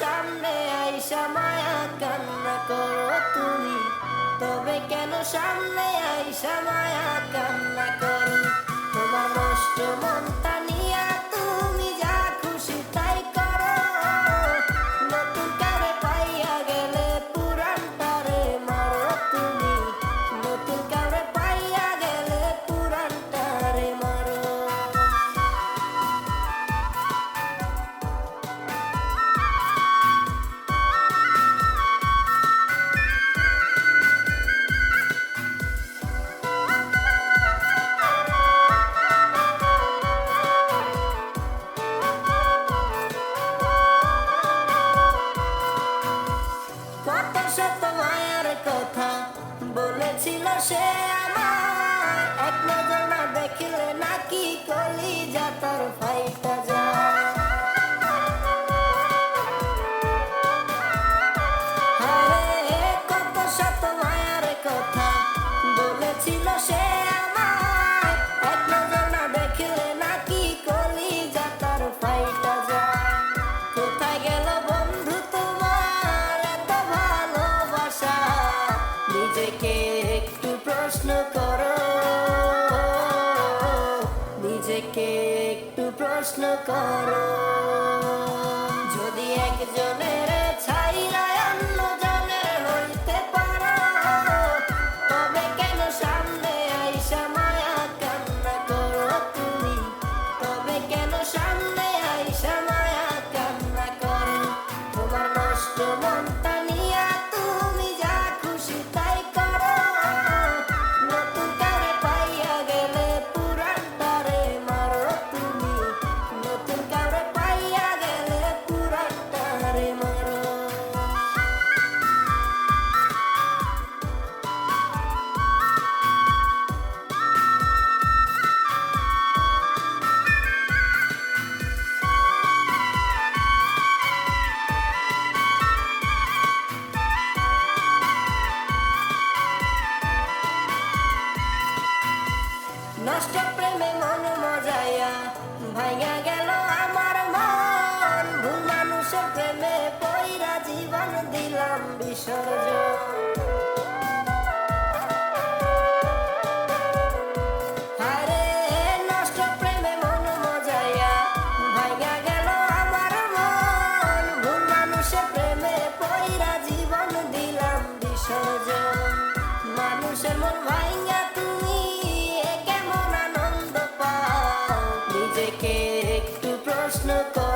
সামনে আইসা মায়া কান্না করো তুমি। তবে কেন সামনে আইসা মায়া দেখিলে নাকি কলি ফাইটা যাতার ফাইটা যায় কোথায় গেল বন্ধু তোমার ভালোবাসা? নিজেকে একটু প্রশ্ন করো। করো। যদি একজনের নষ্ট প্রেমে মন মজাইয়া ভাইয়া আমার মন। ভুল মানুষের প্রেমে জীবন দিলাম বিসর্জন। নিজেকে একটু প্রশ্ন করো।